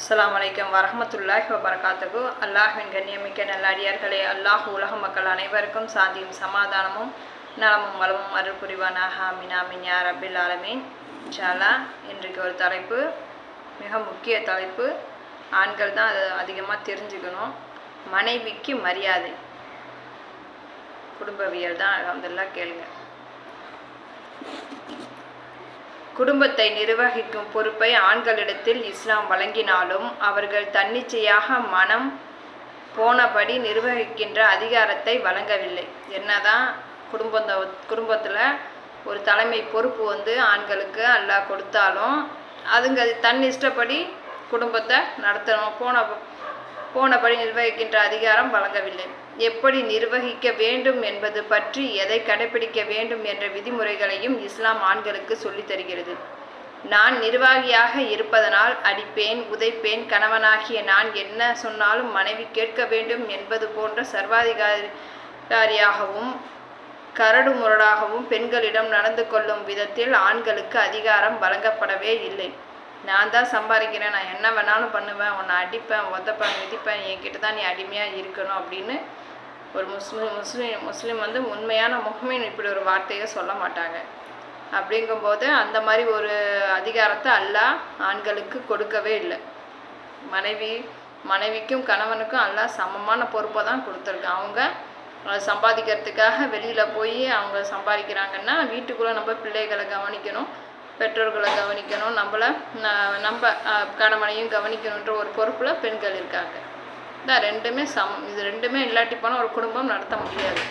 அஸ்லாம் வலைக்கம் வரஹ்மத்துல்லாஹி வபரகாத்துகு அல்லாஹின் கண்ணியமிக்க நல்லடியார்களே அல்லாஹ் உலக மக்கள் அனைவருக்கும் சாந்தியும் சமாதானமும் நலமும் வளமும் அருள் புரிவானாக. ஆமீன் யார் யா ரப்பில் ஆலமீன். இன்ஷால்லா இன்றைக்கு ஒரு தலைப்பு மிக முக்கிய தலைப்பு. ஆண்கள் தான் அதை அதிகமாக தெரிஞ்சுக்கணும். மனைவிக்கு மரியாதை. குடும்பவியல் தான் அலமதுல்லா கேளுங்க. குடும்பத்தை நிர்வகிக்கும் பொறுப்பை ஆண்களிடத்தில் இஸ்லாம் வழங்கினாலும் அவர்கள் தன்னிச்சையாக மனம் போனபடி நிர்வகிக்கின்ற அதிகாரத்தை வழங்கவில்லை. என்னதான் குடும்பந்த குடும்பத்தில் ஒரு தலைமை பொறுப்பு வந்து ஆண்களுக்கு அல்லாஹ் கொடுத்தாலும் அதுங்க தன் இஷ்டப்படி குடும்பத்தை நடத்தணும். போன போனபடி நிர்வகிக்கின்ற அதிகாரம் வழங்கவில்லை. எப்படி நிர்வகிக்க வேண்டும் என்பது பற்றி எதை கடைபிடிக்க வேண்டும் என்ற விதிமுறைகளையும் இஸ்லாம் ஆண்களுக்கு சொல்லித் தருகிறது. நான் நிர்வாகியாக இருப்பதனால் அடிப்பேன் உதைப்பேன் கணவனாகிய நான் என்ன சொன்னாலும் மனைவி கேட்க வேண்டும் என்பது போன்ற சர்வாதிகாரியாகவும் கரடு முரடாகவும் பெண்களிடம் நடந்து கொள்ளும் விதத்தில் ஆண்களுக்கு அதிகாரம் வழங்கப்படவே இல்லை. நான் தான் சம்பாதிக்கிறேன் நான் என்ன வேணாலும் பண்ணுவேன் உன்னை அடிப்பேன் உதப்பேன் மிதிப்பேன் என்கிட்ட தான் நீ அடிமையாக இருக்கணும் அப்படின்னு ஒரு முஸ்லீம் முஸ்லீம் முஸ்லீம் வந்து உண்மையான முகமீன் இப்படி ஒரு வார்த்தையை சொல்ல மாட்டாங்க. அப்படிங்கும்போது அந்த மாதிரி ஒரு அதிகாரத்தை அல்லாஹ் ஆண்களுக்கு கொடுக்கவே இல்லை. மனைவி மனைவிக்கும் கணவனுக்கும் அல்லா சமமான பொறுப்பை தான் கொடுத்துருக்கான் அவங்க சம்பாதிக்கிறதுக்காக வெளியில் போய் அவங்க சம்பாதிக்கிறாங்கன்னா வீட்டுக்குள்ளே நம்ம பிள்ளைகளை கவனிக்கணும் பெற்றோர்களை கவனிக்கணும் நம்மளை ந- நம்ம கணவனையும் கவனிக்கணுன்ற ஒரு பொறுப்பில் பெண்கள் இருக்காங்க. தான் ரெண்டுமே சம் இது ரெண்டுமே இல்லாட்டி போனால் ஒரு குடும்பம் நடத்த முடியாது.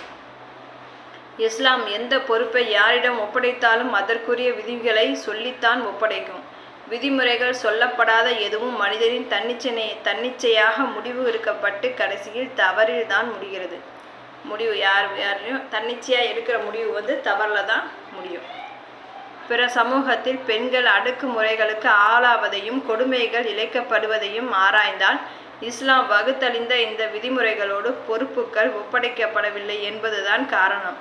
இஸ்லாம் எந்த பொறுப்பை யாரிடம் ஒப்படைத்தாலும் அதற்குரிய விதிகளை சொல்லித்தான் ஒப்படைக்கும். விதிமுறைகள் சொல்லப்படாத எதுவும் மனிதரின் தன்னிச்சனை தன்னிச்சையாக முடிவு எடுக்கப்பட்டு கடைசியில் தவறில் தான் முடிகிறது. முடிவு யார் யாரையும் தன்னிச்சையாக எடுக்கிற முடிவு வந்து தவறில் தான் முடியும். பிற சமூகத்தில் பெண்கள் அடக்குமுறைகளுக்கு ஆளாவதையும் கொடுமைகள் இழைக்கப்படுவதையும் ஆராய்ந்தால் இஸ்லாம் வகுத்தளிந்த இந்த விதிமுறைகளோடு பொறுப்புகள் ஒப்படைக்கப்படவில்லை என்பதுதான் காரணம்.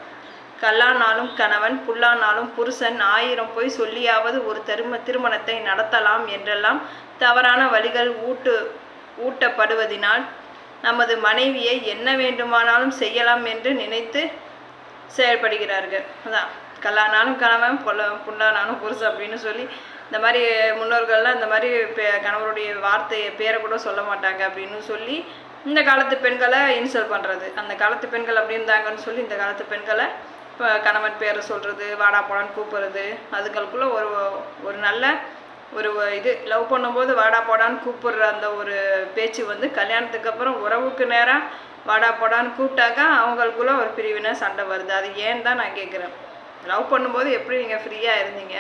கல்லானாலும் கணவன் புல்லானாலும் புருஷன் ஆயிரம் போய் சொல்லியாவது ஒரு தரும திருமணத்தை நடத்தலாம் என்றெல்லாம் தவறான வழிகள் ஊட்டு ஊட்டப்படுவதினால் நமது மனைவியை என்ன வேண்டுமானாலும் செய்யலாம் என்று நினைத்து செயல்படுகிறார்கள். அதான் கல்லானாலும் கணவன் புல்ல புல்லானாலும் புருஷன் அப்படின்னு சொல்லி இந்த மாதிரி முன்னோர்கள்லாம் இந்த மாதிரி பே- கணவருடைய வார்த்தையை பேரை கூட சொல்ல மாட்டாங்க அப்படின்னு சொல்லி இந்த காலத்து பெண்களை இன்சல்ட் பண்ணுறது அந்த காலத்து பெண்கள் அப்படி இருந்தாங்கன்னு சொல்லி இந்த காலத்து பெண்களை இப்போ கணவன் பேரை சொல்கிறது வாடா போடான்னு கூப்பிட்றது அதுங்களுக்குள்ளே ஒரு ஒரு நல்ல ஒரு இது. லவ் பண்ணும்போது வாடா போடான்னு கூப்பிடுற அந்த ஒரு பேச்சு வந்து கல்யாணத்துக்கு அப்புறம் உறவுக்கு நேராக வாடா போடான்னு கூப்பிட்டாக்கா அவங்களுக்குள்ள ஒரு பிரிவினை சண்டை வருது. அது ஏன் தான் நான் கேட்குறேன் லவ் பண்ணும்போது எப்படி நீங்கள் ஃப்ரீயாக இருந்தீங்க?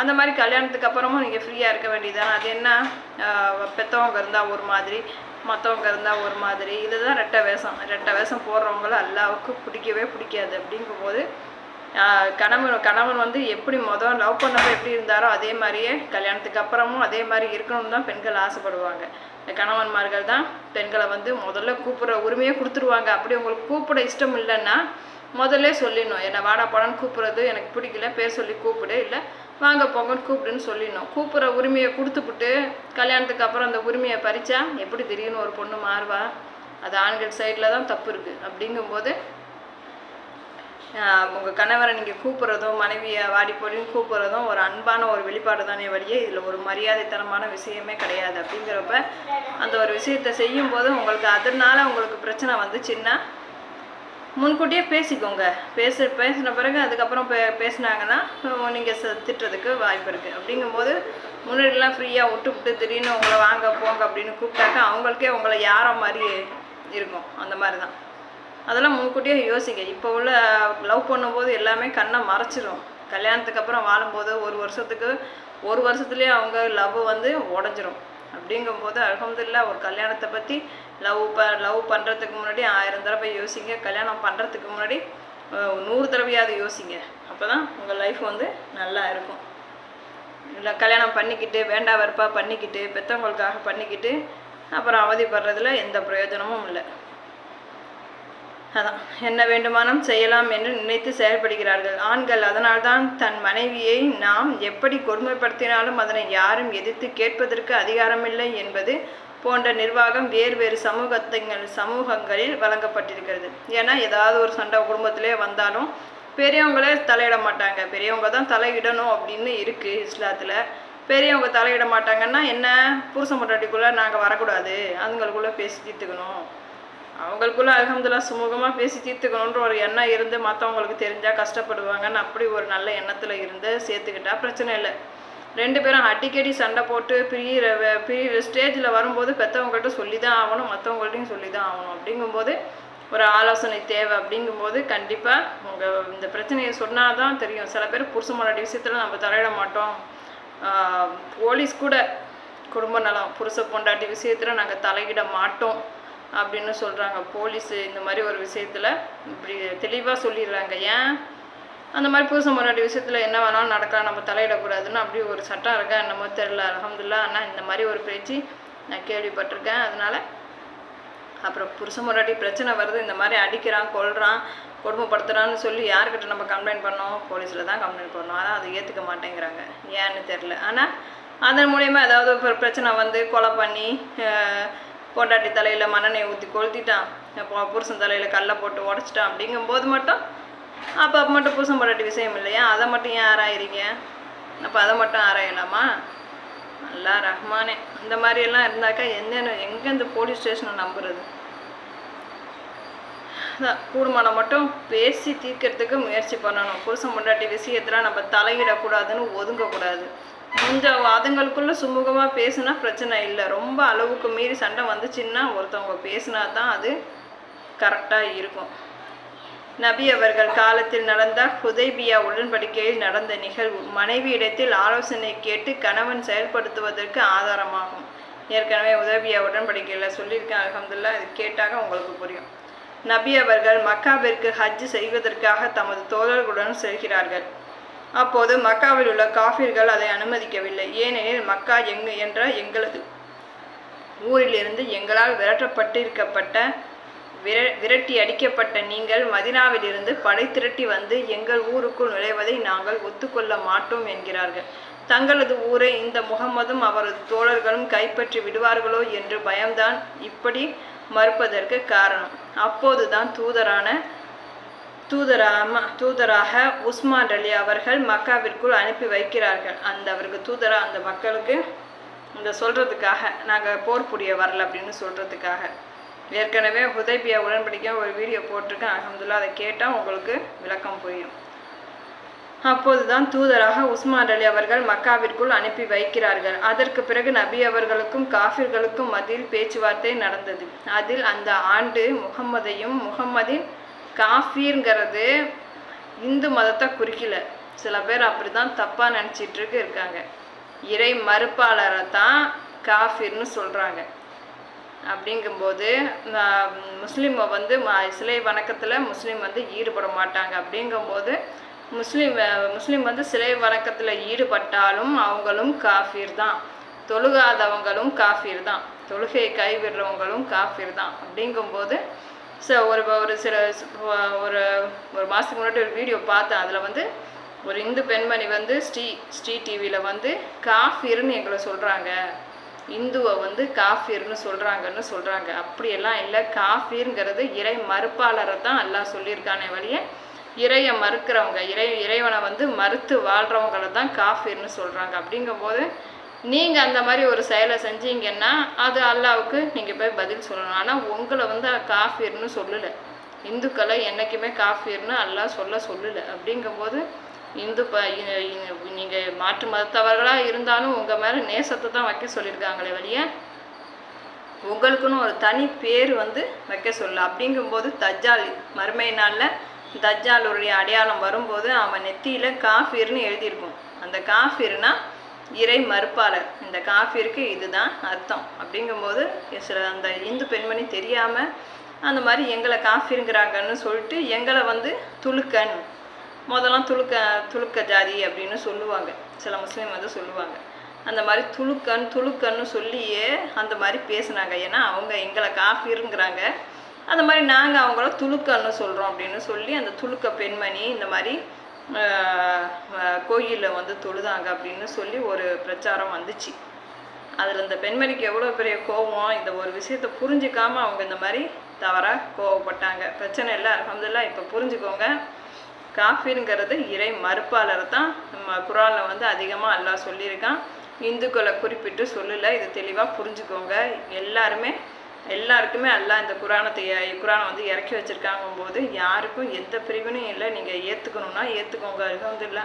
அந்த மாதிரி கல்யாணத்துக்கு அப்புறமும் நீங்கள் ஃப்ரீயாக இருக்க வேண்டியதான் அது என்ன? பெற்றவங்க பெத்தவங்க இருந்தால் ஒரு மாதிரி மற்றவங்க இருந்தால் ஒரு மாதிரி. இதுதான் ரெட்டை வேஷம். ரெட்டை வேஷம் போடுறவங்கள அல்லாவுக்கு பிடிக்கவே பிடிக்காது. அப்படிங்கும்போது கணவன் கணவன் வந்து எப்படி மொதல் லவ் பண்ணப்போ எப்படி இருந்தாரோ அதே மாதிரியே கல்யாணத்துக்கு அப்புறமும் அதே மாதிரி இருக்கணும்னு தான் பெண்கள் ஆசைப்படுவாங்க. இந்த கணவன்மார்கள் தான் பெண்களை வந்து முதல்ல கூப்பிட்ற உரிமையை கொடுத்துருவாங்க. அப்படி உங்களுக்கு கூப்பிட இஷ்டம் இல்லைன்னா முதல்ல சொல்லிடணும். என்னை வாடா போடான்னு கூப்பிட்றது எனக்கு பிடிக்கல. பேர் சொல்லி கூப்பிடு. இல்லை வாங்க போங்கன்னு கூப்பிடுன்னு சொல்லிடணும். கூப்பிட்ற உரிமையை கொடுத்துப்புட்டு கல்யாணத்துக்கு அப்புறம் அந்த உரிமையை பறிச்சா எப்படி திடீர்னு ஒரு பொண்ணு மாறுவா? அது ஆண்கள் சைடில் தான் தப்பு இருக்குது அப்படிங்கும்போது உங்கள் கணவரை நீங்கள் கூப்பிட்றதும் மனைவியை வாடி போடின்னு கூப்பிட்றதும் ஒரு அன்பான ஒரு வெளிப்பாடு தானே வழியே இதில் ஒரு மரியாதைத்தனமான விஷயமே கிடையாது. அப்படிங்கிறப்ப அந்த ஒரு விஷயத்தை செய்யும்போது உங்களுக்கு அதனால உங்களுக்கு பிரச்சனை வந்துச்சுன்னா முன்கூட்டியே பேசிக்கோங்க. பேசி பேசின பிறகு அதுக்கப்புறம் பே பேசினாங்கன்னா நீங்கள் திட்டுறதுக்கு வாய்ப்பு இருக்குது அப்படிங்கும்போது முன்னாடிலாம் ஃப்ரீயாக விட்டு விட்டு திடீர்னு உங்களை வாங்க போங்க அப்படின்னு கூப்பிட்டாக்கா அவங்களுக்கே உங்களை யாரோ மாதிரி இருக்கும். அந்த மாதிரி தான் அதெல்லாம் முன்கூட்டியே யோசிங்க. இப்போ உள்ள லவ் பண்ணும்போது எல்லாமே கண்ணை மறைச்சிரும். கல்யாணத்துக்கு அப்புறம் வாழும்போது ஒரு வருஷத்துக்கு ஒரு வருஷத்துலேயே அவங்க லவ் வந்து உடஞ்சிரும். அப்படிங்கும்போது அலமதுல்லா ஒரு கல்யாணத்தை பற்றி லவ் ப லவ் பண்ணுறதுக்கு முன்னாடி ஆயிரம் தடவை யோசிங்க. கல்யாணம் பண்ணுறதுக்கு முன்னாடி நூறு தடவையாவது யோசிங்க. அப்போ தான் உங்கள் லைஃப் வந்து நல்லா இருக்கும். இல்லை கல்யாணம் பண்ணிக்கிட்டு வேண்டா வெறுப்பாக பண்ணிக்கிட்டு பெற்றவங்களுக்காக பண்ணிக்கிட்டு அப்புறம் அவதிப்படுறதுல எந்த பிரயோஜனமும் இல்லை. அதான். என்ன வேண்டுமானம் செய்யலாம் என்று நினைத்து செயல்படுகிறார்கள். ஆண்கள் அதனால்தான் தன் மனைவியை நாம் எப்படி கொடுமைப்படுத்தினாலும் அதனை யாரும் எதிர்த்து கேட்பதற்கு அதிகாரமில்லை என்பது போன்ற நிர்வாகம் வேறு வேறு சமூகத்தங்கள் சமூகங்களில் வழங்கப்பட்டிருக்கிறது. ஏன்னா ஏதாவது ஒரு சண்டை குடும்பத்திலே வந்தாலும் பெரியவங்களே தலையிட மாட்டாங்க. பெரியவங்க தான் தலையிடணும் அப்படின்னு இருக்குது இஸ்லாத்தில். பெரியவங்க தலையிட மாட்டாங்கன்னா என்ன? புருஷன் பொண்டாட்டிக்குள்ளே நாங்கள் வரக்கூடாது. அதுங்களுக்குள்ளே பேசி தீர்த்துக்கணும். அவங்களுக்குள்ளே அகமதுல்லா சுமூகமாக பேசி தீர்த்துக்கணுன்ற ஒரு எண்ணம் இருந்து மற்றவங்களுக்கு தெரிஞ்சால் கஷ்டப்படுவாங்கன்னு அப்படி ஒரு நல்ல எண்ணத்தில் இருந்து சேர்த்துக்கிட்டால் பிரச்சனை இல்லை. ரெண்டு பேரும் அடிக்கடி சண்டை போட்டு பிரியிற பிரியிற ஸ்டேஜில் வரும்போது பெற்றவங்கள்ட்ட சொல்லி தான் ஆகணும் மற்றவங்கள்ட்டையும் சொல்லி தான் ஆகணும். அப்படிங்கும்போது ஒரு ஆலோசனை தேவை. அப்படிங்கும்போது கண்டிப்பாக உங்கள் இந்த பிரச்சனையை சொன்னால் தான் தெரியும். சில பேர் புருஷ முன்னாடி விஷயத்தில் நம்ம தலையிட மாட்டோம். போலீஸ் கூட குடும்ப நலம் புருஷ பொண்டாட்டி விஷயத்தில் நாங்கள் தலையிட மாட்டோம் அப்படின்னு சொல்கிறாங்க போலீஸு இந்த மாதிரி ஒரு விஷயத்தில் இப்படி தெளிவாக சொல்லிடுறாங்க. ஏன்? அந்த மாதிரி புருஷன் முன்னாடி விஷயத்தில் என்ன வேணாலும் நடக்கலாம் நம்ம தலையிடக்கூடாதுன்னு அப்படி ஒரு சட்டம் இருக்கா என்னமோ தெரில அலமதுல்லா ஆனால் இந்த மாதிரி ஒரு பேச்சு நான் கேள்விப்பட்டிருக்கேன். அதனால அப்புறம் புருஷன் முன்னாடி பிரச்சனை வருது. இந்த மாதிரி அடிக்கிறான் கொல்றான் கொடுமைப்படுத்துறான்னு சொல்லி யார்கிட்ட நம்ம கம்ப்ளைண்ட் பண்ணோம்? போலீஸில் தான் கம்ப்ளைண்ட் பண்ணோம். ஆனால் அதை ஏற்றுக்க மாட்டேங்கிறாங்க. ஏன்னு தெரில ஆனால் அதன் மூலயமா ஏதாவது ஒரு பிரச்சனை வந்து கொலை பண்ணி பொண்டாட்டி தலையில் மண்ணெண்ணெய் ஊற்றி கொளுத்திட்டான். புருஷன் தலையில் கல்லை போட்டு உடச்சிட்டான். அப்படிங்கும்போது மட்டும் அப்போ அப்போ மட்டும் புருஷன் பொண்டாட்டி விஷயம் இல்லையா? அதை மட்டும் ஏன் ஆராயிருங்க அப்போ அதை மட்டும் ஆராயலாமா? நல்லா ரஹ்மானே. இந்த மாதிரி எல்லாம் இருந்தாக்கா எந்த எங்கே இந்த போலீஸ் ஸ்டேஷனை நம்புறது? அதான் கூடுமானம் மட்டும் பேசி தீர்க்கறதுக்கு முயற்சி பண்ணணும். புருஷன் பொண்டாட்டி விஷயத்தில் நம்ம தலையிடக்கூடாதுன்னு ஒதுங்கக்கூடாது. கொஞ்சம் வாதங்களுக்குள்ள சுமூகமாக பேசுனா பிரச்சனை இல்லை. ரொம்ப அளவுக்கு மீறி சண்டை வந்துச்சுன்னா ஒருத்தவங்க பேசினா தான் அது கரெக்டாக இருக்கும். நபி அவர்கள் காலத்தில் நடந்த ஹுதைபியா உடன்படிக்கையில் நடந்த நிகழ்வு மனைவியிடத்தில் ஆலோசனை கேட்டு கணவன் செயல்படுத்துவதற்கு ஆதாரமாகும். ஏற்கனவே உதவியா உடன்படிக்கையில் சொல்லியிருக்கேன் அல்ஹம்துலில்லாஹ் இது கேட்டாக உங்களுக்கு புரியும். நபி அவர்கள் மக்காவிற்கு ஹஜ் செய்வதற்காக தமது தோழர்களுடன் செல்கிறார்கள். அப்போது மக்காவில் உள்ள காஃபிர்கள் அதை அனுமதிக்கவில்லை. ஏனெனில் மக்கா எங்கு என்ற எங்களது ஊரிலிருந்து எங்களால் விரட்டப்பட்டிருக்கப்பட்ட விர விரட்டி அடிக்கப்பட்ட நீங்கள் மதினாவிலிருந்து படை திரட்டி வந்து எங்கள் ஊருக்குள் நுழைவதை நாங்கள் ஒத்துக்கொள்ள மாட்டோம் என்கிறார்கள். தங்களது ஊரை இந்த முகம்மதும் அவரது தோழர்களும் கைப்பற்றி விடுவார்களோ என்று பயம்தான் இப்படி மறுப்பதற்கு காரணம். அப்போதுதான் தூதரான தூதராம தூதராக உஸ்மான் அலி அவர்கள் மக்காவிற்குள் அனுப்பி வைக்கிறார்கள். அந்த அவருக்கு தூதரா அந்த மக்களுக்கு இந்த சொல்றதுக்காக நாங்கள் போர் புரிய வரல அப்படின்னு சொல்றதுக்காக. ஏற்கனவே ஹுதைபியா உடன்படிக்கை ஒரு வீடியோ போட்டிருக்கேன். அஹமதுல்லா அதை கேட்டால் உங்களுக்கு விளக்கம் புரியும். அப்போதுதான் தூதராக உஸ்மான் அலி அவர்கள் மக்காவிற்குள் அனுப்பி வைக்கிறார்கள். அதற்கு பிறகு நபி அவர்களுக்கும் காஃபிர்களுக்கும் மத்தியில் பேச்சுவார்த்தை நடந்தது. அதில் அந்த ஆண்டு முகம்மதையும் முகம்மதின் காஃபீர்ங்கிறது இந்து மதத்தை குறிக்கல. சில பேர் அப்படி தான் தப்பாக நினச்சிட்டுருக்கு இருக்காங்க. இறை மறுப்பாளரை தான் காஃபிர்னு சொல்கிறாங்க அப்படிங்கும்போது முஸ்லீமை வந்து சிலை வணக்கத்தில் முஸ்லீம் வந்து ஈடுபட மாட்டாங்க. அப்படிங்கும்போது முஸ்லீம் முஸ்லீம் வந்து சிலை வணக்கத்தில் ஈடுபட்டாலும் அவங்களும் காஃபீர் தான் தொழுகாதவங்களும் காஃபீர் தான் தொழுகையை கைவிடுறவங்களும் காஃபீர் தான் அப்படிங்கும்போது ஸோ ஒரு ஒரு சில ஒரு ஒரு மாதத்துக்கு முன்னாடி ஒரு வீடியோ பார்த்தேன். அதில் வந்து ஒரு இந்து பெண்மணி வந்து ஸ்ரீ ஸ்ரீ டிவியில் வந்து காஃபீர்னு எங்களை சொல்கிறாங்க இந்துவை வந்து காஃபீர்னு சொல்கிறாங்கன்னு சொல்கிறாங்க அப்படியெல்லாம் இல்லை. காஃபீருங்கிறது இறை மறுப்பாளரை தான் அல்லாஹ் சொல்லியிருக்கானே வழிய இறையை மறுக்கிறவங்க இறை இறைவனை வந்து மறுத்து வாழ்கிறவங்கள தான் காஃபீர்னு சொல்கிறாங்க அப்படிங்கும்போது நீங்கள் அந்த மாதிரி ஒரு செயலை செஞ்சீங்கன்னா அது அல்லாவுக்கு நீங்கள் போய் பதில் சொல்லணும். ஆனால் உங்களை வந்து காஃபீர்னு சொல்லலை. இந்துக்களை என்றைக்குமே காஃபீர்னு அல்லாஹ் சொல்ல சொல்லலை. அப்படிங்கும்போது இந்து ப நீங்கள் மாற்று மதத்தவர்களாக இருந்தாலும் உங்கள் மேலே நேசத்தை தான் வைக்க சொல்லியிருக்காங்களே வழிய உங்களுக்குன்னு ஒரு தனி பேர் வந்து வைக்க சொல்ல. அப்படிங்கும்போது தஜ்ஜால் மறுமை நாளில் தஜ்ஜாலுடைய அடையாளம் வரும்போது அவன் நெத்தியில் காஃபீர்னு எழுதியிருக்கும். அந்த காஃபீர்னா இறை மறுப்பாளர். இந்த காஃபிற்கு இதுதான் அர்த்தம். அப்படிங்கும்போது சில அந்த இந்து பெண்மணி தெரியாமல் அந்த மாதிரி எங்களை காஃபிருங்கிறாங்கன்னு சொல்லிட்டு எங்களை வந்து துளுக்கன் முதல்லாம் துலுக்க துலுக்க ஜாதி அப்படின்னு சொல்லுவாங்க. சில முஸ்லீம் வந்து சொல்லுவாங்க. அந்த மாதிரி துலுக்கன் துலுக்கன்னு சொல்லியே அந்த மாதிரி பேசுனாங்க. ஏன்னா அவங்க எங்களை காஃபிருங்கிறாங்க அந்த மாதிரி நாங்கள் அவங்கள துலுக்கன்னு சொல்கிறோம் அப்படின்னு சொல்லி அந்த துலுக்க பெண்மணி இந்த மாதிரி கோயிலில் வந்து தொழுதாங்க அப்படின்னு சொல்லி ஒரு பிரச்சாரம் வந்துச்சு. அதில் இந்த பெண்மணிக்கு எவ்வளோ பெரிய கோபம் இந்த ஒரு விஷயத்தை புரிஞ்சுக்காம அவங்க இந்த மாதிரி தவறாக கோவப்பட்டாங்க. பிரச்சனை இல்லை அலமதுல்லா இப்போ புரிஞ்சுக்கோங்க. காஃபிருங்கிறது இறை மறுப்பாளர் தான். நம்ம குரானில் வந்து அதிகமாக அல்லாஹ் சொல்லியிருக்கான். இந்துக்களை குறிப்பிட்டு சொல்லலை. இது தெளிவாக புரிஞ்சுக்கோங்க. எல்லாருமே எல்லாருக்குமே அல்லாஹ் இந்த குரானத்தை குரானை வந்து இறக்கி வச்சுருக்காங்கும் போது யாருக்கும் எந்த பிரிவினையும் இல்லை. நீங்கள் ஏற்றுக்கணுன்னா ஏற்றுக்கோங்க அலமதுல்லா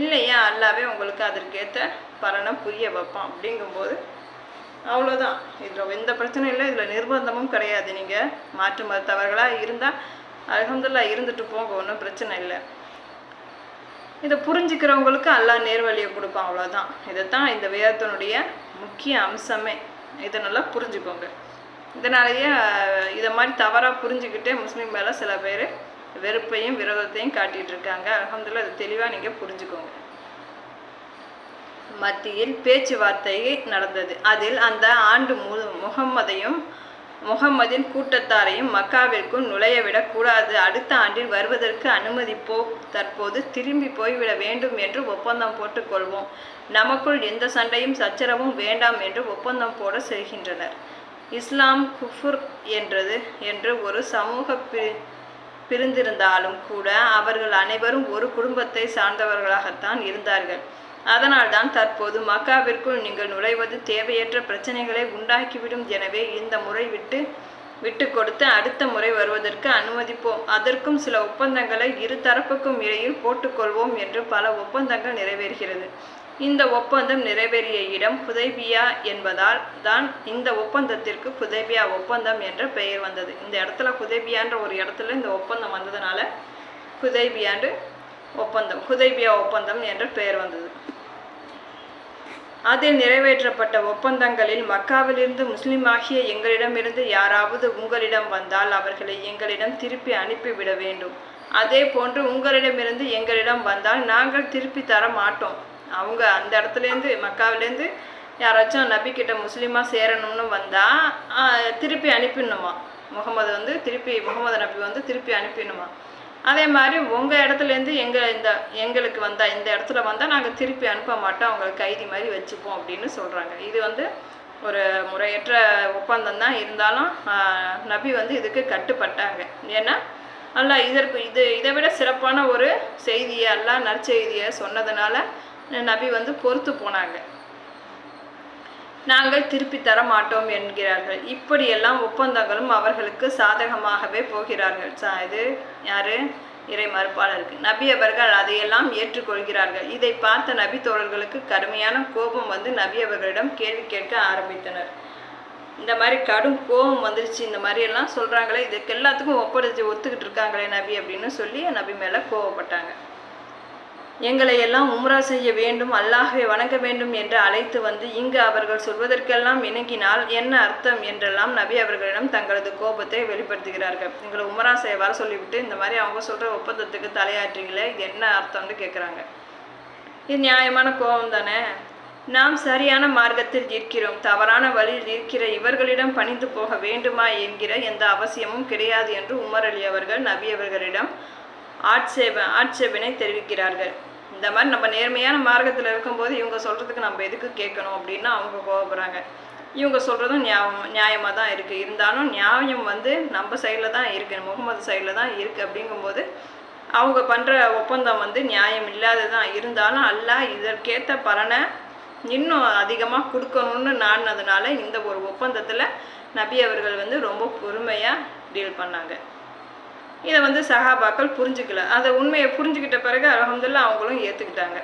இல்லையா அல்லாவே உங்களுக்கு அதற்கேற்ற பலனை புரிய வைப்பான்? அப்படிங்கும்போது அவ்வளோதான் இதில் எந்த பிரச்சனையும் இல்லை. இதில் நிர்பந்தமும் கிடையாது. நீங்கள் மாற்று மருத்துவர்களாக இருந்தால் அலமதுல்லா இருந்துட்டு போங்க ஒன்றும் பிரச்சனை இல்லை. இதை புரிஞ்சுக்கிறவங்களுக்கு அல்லாஹ் நேர்வழியை கொடுப்பான் அவ்வளோதான் இதைத்தான் இந்த வேதத்தினுடைய முக்கிய அம்சமே. இதை நல்லா புரிஞ்சுக்கோங்க. இதனாலேயே இதை மாதிரி தவறாக புரிஞ்சுக்கிட்டே முஸ்லீம் மேலே சில பேர் வெறுப்பையும் விரோதத்தையும் காட்டிகிட்டு இருக்காங்க. அலமதுல்லா இது தெளிவாக நீங்கள் புரிஞ்சுக்கோங்க. மத்தியில் பேச்சுவார்த்தை நடந்தது. அதில் அந்த ஆண்டு மு முகம்மதையும் முகம்மதின் கூட்டத்தாரையும் மக்காவிற்குள் நுழையவிடக் கூடாது. அடுத்த ஆண்டில் வருவதற்கு அனுமதிப்போ தற்போது திரும்பி போய்விட வேண்டும் என்று ஒப்பந்தம் போட்டுக்கொள்வோம் நமக்குள் எந்த சண்டையும் சச்சரவும் வேண்டாம் என்று ஒப்பந்தம் போட செய்கின்றனர் இஸ்லாம் குஃபுர் என்றது என்று ஒரு சமூக பிரி பிரிந்திருந்தாலும் கூட அவர்கள் அனைவரும் ஒரு குடும்பத்தை சார்ந்தவர்களாகத்தான் இருந்தார்கள். அதனால்தான் தற்போது மக்காவிற்குள் நீங்கள் நுழைவது தேவையற்ற பிரச்சனைகளை உண்டாக்கிவிடும் எனவே இந்த முறை விட்டு விட்டு கொடுத்து அடுத்த முறை வருவதற்கு அனுமதிப்போம். அதற்கும் சில ஒப்பந்தங்களை இரு தரப்புக்கும் இடையில் போட்டுக்கொள்வோம் என்று பல ஒப்பந்தங்கள் நிறைவேறுகிறது. இந்த ஒப்பந்தம் நிறைவேறிய இடம் புதைபியா என்பதால் தான் இந்த ஒப்பந்தத்திற்கு புதைபியா ஒப்பந்தம் என்ற பெயர் வந்தது. இந்த இடத்துல புதைபியான்ற ஒரு இடத்துல இந்த ஒப்பந்தம் வந்ததுனால புதைபியாண்டு ஒப்பந்தம் புதைபியா ஒப்பந்தம் என்ற பெயர் வந்தது. அதில் நிறைவேற்றப்பட்ட ஒப்பந்தங்களில் மக்காவிலிருந்து முஸ்லிமாகிய எங்களிடமிருந்து யாராவது உங்களிடம் வந்தால் அவர்களை எங்களிடம் திருப்பி அனுப்பிவிட வேண்டும். அதே போன்று உங்களிடமிருந்து எங்களிடம் வந்தால் நாங்கள் திருப்பி தர மாட்டோம். அவங்க அந்த இடத்துலேருந்து மக்காவிலேருந்து யாராச்சும் நபிக்கிட்ட முஸ்லீமாக சேரணும்னு வந்தால் திருப்பி அனுப்பிடணுமா? முகமது வந்து திருப்பி முகமது நபி வந்து திருப்பி அனுப்பிடணுமா? அதே மாதிரி உங்கள் இடத்துலேருந்து எங்கள் இந்த எங்களுக்கு வந்தால் இந்த இடத்துல வந்தால் நாங்கள் திருப்பி அனுப்ப மாட்டோம் அவங்களை கைதி மாதிரி வச்சுப்போம் அப்படின்னு சொல்கிறாங்க இது வந்து ஒரு முறையற்ற ஒப்பந்தம் தான். இருந்தாலும் நபி வந்து இதுக்கு கட்டுப்பட்டாங்க. ஏன்னா அல்ல இதற்கு இது இதை விட சிறப்பான ஒரு செய்தியை எல்லாம் நற்செய்தியை சொன்னதுனால நபி வந்து பொறுத்து போனாங்க. நாங்கள் திருப்பி தர மாட்டோம் என்கிறார்கள். இப்படியெல்லாம் ஒப்பந்தங்களும் அவர்களுக்கு சாதகமாகவே போகிறார்கள். சா இது யாரு? இறை மறுப்பாளருக்கு. நபி அவர்கள் அதையெல்லாம் ஏற்றுக்கொள்கிறார்கள். இதை பார்த்த நபி தோழர்களுக்கு கடுமையான கோபம் வந்து நபி அவர்களிடம் கேள்வி கேட்க ஆரம்பித்தனர். இந்த மாதிரி கடும் கோபம் வந்துருச்சு இந்த மாதிரி எல்லாம் சொல்கிறாங்களே இதுக்கு எல்லாத்துக்கும் ஒப்படைச்சு ஒத்துக்கிட்டு இருக்காங்களே நபி அப்படின்னு சொல்லி நபி மேலே கோவப்பட்டாங்க. எங்களை எல்லாம் உம்ரா செய்ய வேண்டும் அல்லாஹை வணங்க வேண்டும் என்று அழைத்து வந்து இங்கு அவர்கள் சொல்வதற்கெல்லாம் இணங்கினால் என்ன அர்த்தம் என்றெல்லாம் நபி அவர்களிடம் தங்களது கோபத்தை வெளிப்படுத்துகிறார்கள். எங்களை உமரா செய்ய வர சொல்லிவிட்டு இந்த மாதிரி அவங்க சொல்கிற ஒப்பந்தத்துக்கு தலையாற்றீங்களே இது என்ன அர்த்தம்னு கேட்குறாங்க இது நியாயமான கோபம் தானே? நாம் சரியான மார்க்கத்தில் இருக்கிறோம் தவறான வழியில் இருக்கிற இவர்களிடம் பணிந்து போக வேண்டுமா என்கிற எந்த அவசியமும் கிடையாது என்று உமர் அலி அவர்கள் நபி அவர்களிடம் ஆட்சேப ஆட்சேபனை தெரிவிக்கிறார்கள். இந்த மாதிரி நம்ம நேர்மையான மார்க்கத்தில் இருக்கும்போது இவங்க சொல்கிறதுக்கு நம்ம எதுக்கு கேட்கணும் அப்படின்னு அவங்க கோவப்படுறாங்க. இவங்க சொல்கிறதும் நியாயம் நியாயமாக தான் இருக்குது இருந்தாலும் நியாயம் வந்து நம்ம சைடில் தான் இருக்குது முகமது சைடில் தான் இருக்குது அப்படிங்கும்போது அவங்க பண்ணுற ஒப்பந்தம் வந்து நியாயம் இல்லாததான் இருந்தாலும் அல்ல இதற்கேற்ற பலனை இன்னும் அதிகமாக கொடுக்கணும்னு நாடினதுனால இந்த ஒரு ஒப்பந்தத்தில் நபி அவர்கள் வந்து ரொம்ப பொறுமையாக டீல் பண்ணாங்க. இதை வந்து சஹாபாக்கள் புரிஞ்சுக்கல. அந்த உண்மையை புரிஞ்சுக்கிட்ட பிறகு அலமதுல்லா அவங்களும் ஏற்றுக்கிட்டாங்க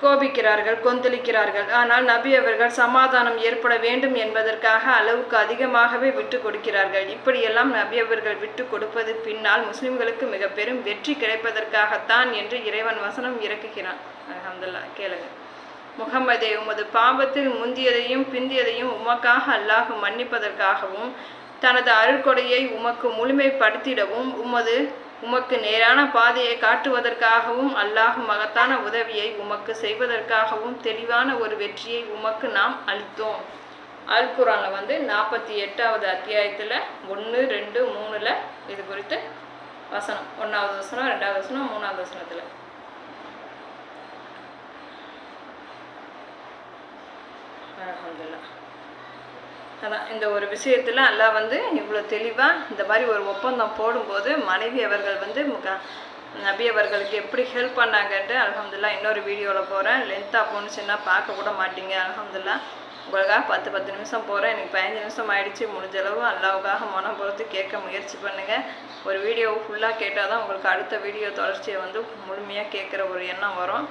கோபிக்கிறார்கள் கொந்தளிக்கிறார்கள். ஆனால் நபி அவர்கள் சமாதானம் ஏற்பட வேண்டும் என்பதற்காக அளவுக்கு அதிகமாகவே விட்டு கொடுக்கிறார்கள். இப்படியெல்லாம் நபி அவர்கள் விட்டு கொடுப்பது பின்னால் முஸ்லிம்களுக்கு மிக பெரும் வெற்றி கிடைப்பதற்காகத்தான் என்று இறைவன் வசனம் இறக்குகிறான். அலமதுல்லா கேளுங்க. முகமதே உமது பாவத்தில் முந்தியதையும் பிந்தியதையும் உமக்காக அல்லாஹ் மன்னிப்பதற்காகவும் தனது அருள்கொடையை உமக்கு முழுமைப்படுத்திடவும் உமது உமக்கு நேரான பாதையை காட்டுவதற்காகவும் அல்லாஹ் மகத்தான உதவியை உமக்கு செய்வதற்காகவும் தெளிவான ஒரு வெற்றியை உமக்கு நாம் அளித்தோம். அல் குரானில் வந்து நாற்பத்தி எட்டாவது அத்தியாயத்தில் ஒன்று ரெண்டு மூணில் இது குறித்து வசனம். ஒன்றாவது வசனம் ரெண்டாவது வசனம் மூணாவது வசனத்தில். அல்ஹம்துலில்லாஹ். அதான் இந்த ஒரு விஷயத்தில் அல்லாஹ் வந்து இவ்வளோ தெளிவாக இந்த மாதிரி ஒரு ஒப்பந்தம் போடும்போது மனைவி அவர்கள் வந்து நபி அவர்களுக்கு எப்படி ஹெல்ப் பண்ணாங்கன்ட்டு அலமதுல்லா இன்னொரு வீடியோவில் போகிறேன் லென்த்தாக போணுச்சுன்னா பார்க்க கூட மாட்டீங்க அலமதுல்லா உங்களுக்காக பத்து பத்து நிமிஷம் போகிறேன் எனக்கு பதினஞ்சு நிமிஷம் ஆயிடுச்சு முடிஞ்ச அளவு அல்லாவுக்காக மனம் பொறுத்து கேட்க முயற்சி பண்ணுங்கள் ஒரு வீடியோ ஃபுல்லாக கேட்டால் தான் உங்களுக்கு அடுத்த வீடியோ தொடர்ச்சியை வந்து முழுமையாக கேட்குற ஒரு எண்ணம் வரும்.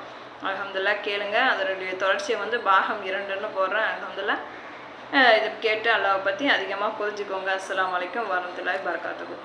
அலமதுல்லா கேளுங்க. அதனுடைய தொடர்ச்சியை வந்து பாகம் இரண்டுன்னு போடுறேன் அலமதுல்லா இதை கேட்டு அல்லாவை பற்றி அதிகமாக புரிஞ்சுக்கோங்க. அஸ்லாம் வலைக்கம் வரமத்துல்லாஹி பரகாத்துக்கும்